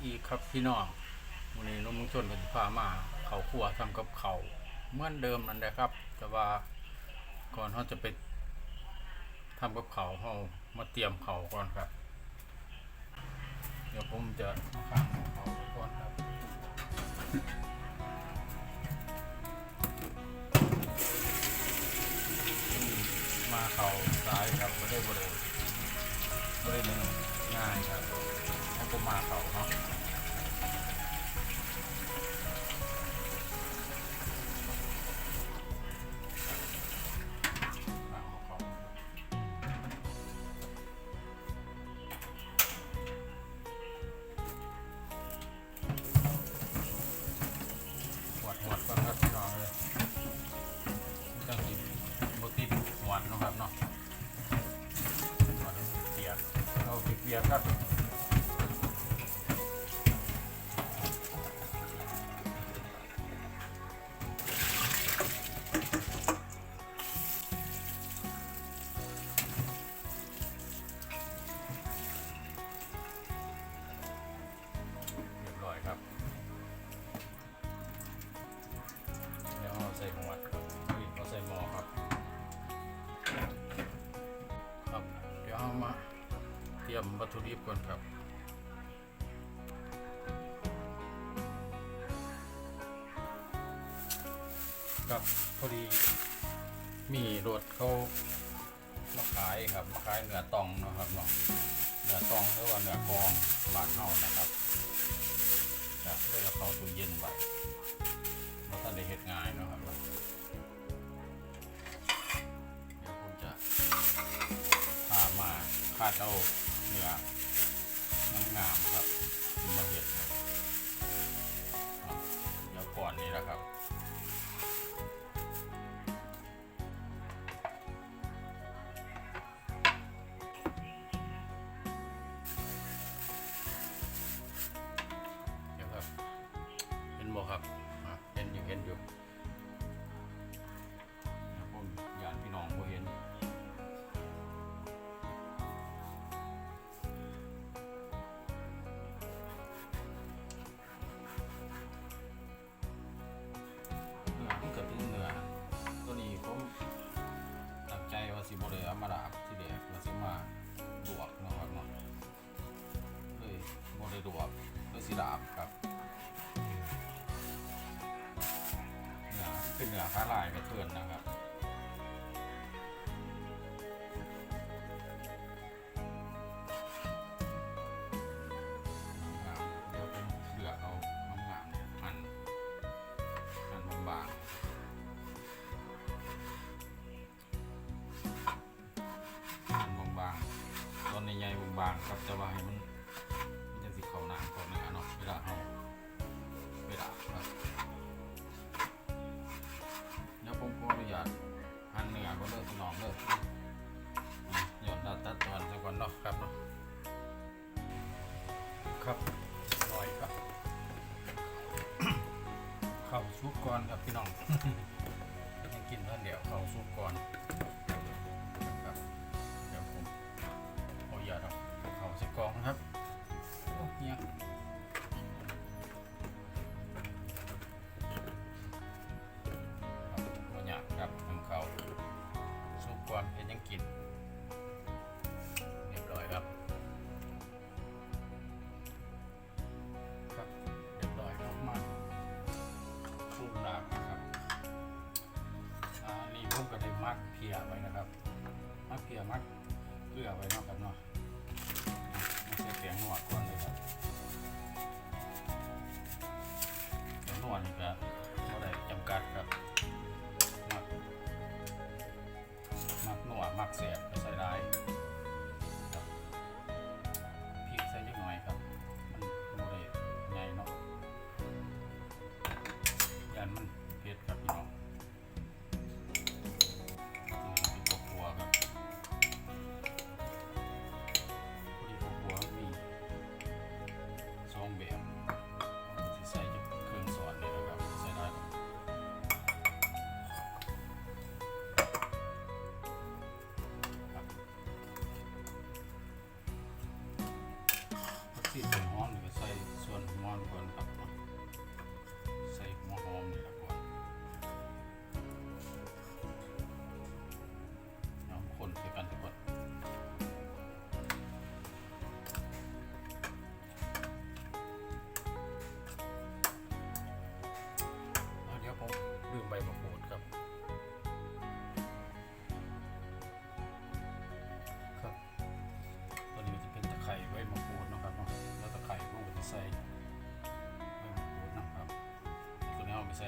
อีกครับพี่น้องวันนี้นุ่มงชนเป็นพามาเขาครัวทำกับเขาเหมือนเดิมนั่นแหละครับ แต่ว่าก่อนเขาจะไปทำกับเขาเขามาเตรียมเขาก่อนครับ เดี๋ยวผมจะมาข้างเขาวก่อนครับมาเขาซ้ายครับไม่ได้บริไม่ได้หนึ่ง่ายครับ ก็มาเขาเนาะ รียมวัตถุดิบก่อนครับครับพอดีมีรถเขามาขายครับมาขายเนื้อตองนะครับเนาะเนื้อตองหรือว่าเนื้อกองบาดเท่านะครับจะได้เอาเข้าตู้เย็นไว้เพราะท่านได้เฮ็ดง่ายนะครับเนาะเดี๋ยวผมจะพามาคาดเอา เนื้องามๆครับมาเห็ดครับเดี๋ยวก่อนนี้นะครับ ด้ดวกเลยสิดาบครับเนื้อเป็นเนื้อขาลายกระเทือนนะครับเดี๋ยวผมเลือเอางามๆหั่นหั่นบางๆหั่นบางๆตอนใหญ่บางๆครับจะว่าให้มัน เนื้อเนาเวลาเอาเวลาครับเดี๋ยวผมขออนุญาตหั่นเนื้อก็เลิกสนองเลิกหย่อนตัดตัดตอนซะก่อนเนาะครับเนาะครับอร่อยครับข้าวซุปก่อนครับพี่น้องยังกินเท่าเดียวข้าวซุปก่อน สูบนะครับอ่านี่ผมก็ได้มักเพียไว้นะครับ มักเพียมักเกลือไว้นาะครับเนาะอะมาใส่เสียงหนวดก่อนเลยครับเสียงหนวดนี่ก็บ่ได้จำกัดครับ มักมักหนวดมักเสียบ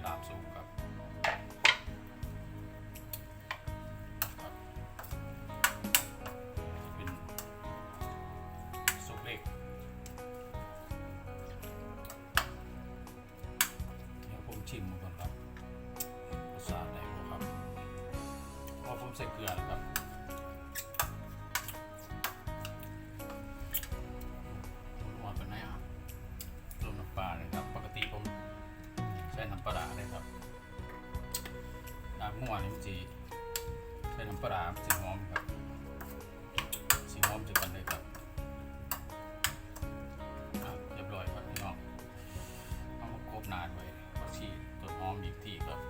ลาบสุกครับครับเป็นสุกเล็กเดี๋ยวผมชิมก่อนครับรสชาติไหนบ่ครับพอผมใส่เกลือแล้วครับหัว น้ำงัวานี่มันจีใช้น้ำปลามันสีหอมครับสีหอมจะกันเลยครับเรียบร้อยครับพี่น้องเอามากบนานไว้ก็ชีต้นหอมอีกทีครับ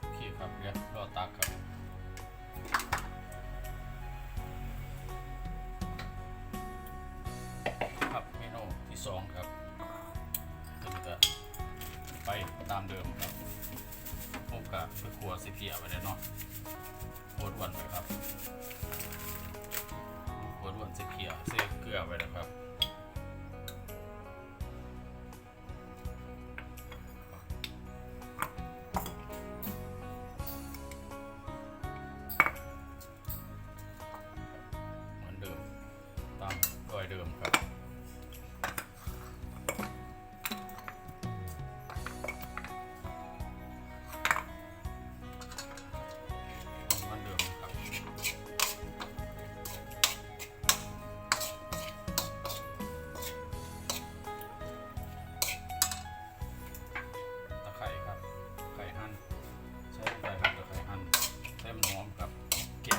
โอเคครับเดี๋ยวรอตักครับครับเมนูที่สองครับ ไปตามเดิมครับพบกะไปครัวสิเพียไว้แล้วเนาะโคตรวันไปครับโคตรวันสิเพียเสเกลือไว้นะครับ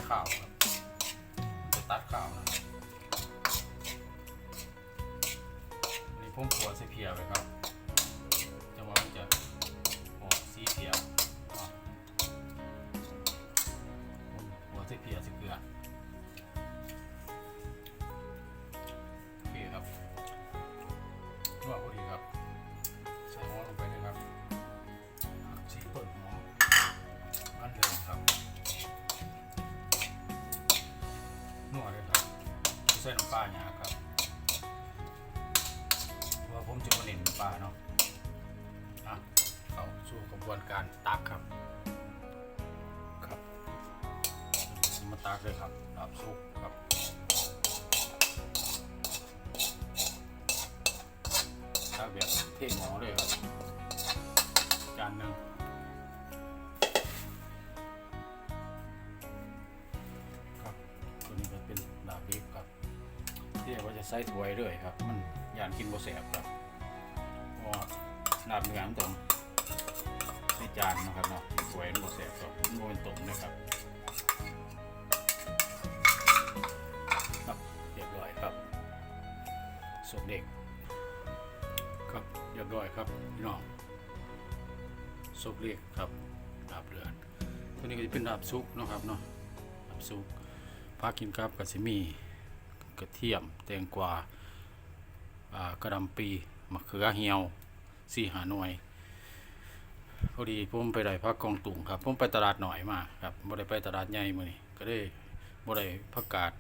เน้นน้ำปลาเนาะอะเข้าสู่กระบวนการตักครับ ครับมาตักเลยครับดับซุปครับตักแบบเทหมอเลยครับจานหนึ่งครับตัวนี้ก็เป็นดาบบีฟครับที่ว่าจะใส่ถ้วยเลยครับ มันยานกินบ่แสบครับเพราะว่า ดาบเนื้อมันต้องใส่จานนะครับเนาะถ้วยมันบ่แสบครับมันบ่เป็นตุ่มนะครับครับเรียบร้อยครับสุกเด็กครับเรียบร้อยครับพี่น้องซุปเล็กครับดาบเรือนตัวนี้ก็จะเป็นดาบซุกนะครับเนาะดาบซุกพากินครับกับซิมีกระเทียมแตงกวาอ่ากระดำปีมะเขือเหี่ยว สี่หาหน่วย พอดีผมไปได้พักกองตุงครับ ผมไปตลาดหน่อยมาครับบ่ได้ไปตลาดใหญ่มื้อนี้ก็ได้บ่ได้ผักกาด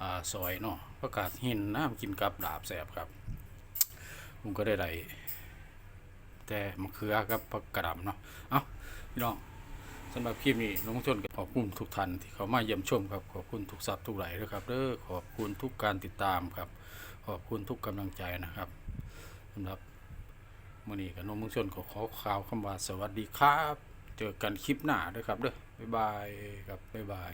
อ่าซอยเนาะผักกาดหินน้ำกินกับดาบแสบครับ ผมก็ได้ได้แต่มะเขือกับผักกระหล่ำเนาะเอาพี่น้องสำหรับคลิปนี้น้องชนขอบคุณทุกท่านที่เขามาเยี่ยมชมครับขอบคุณทุกสับทุกไหลด้วยครับเด้อขอบคุณทุกการติดตามครับ ขอบคุณทุกกำลังใจนะครับสำหรับ มื่อนี้กับน้องมึงชนก็ขอข่าวคำว่าสวัสดีครับ เจอกันคลิปหน้าด้วยครับเด้อบ๊ายบายครับบ๊ายบาย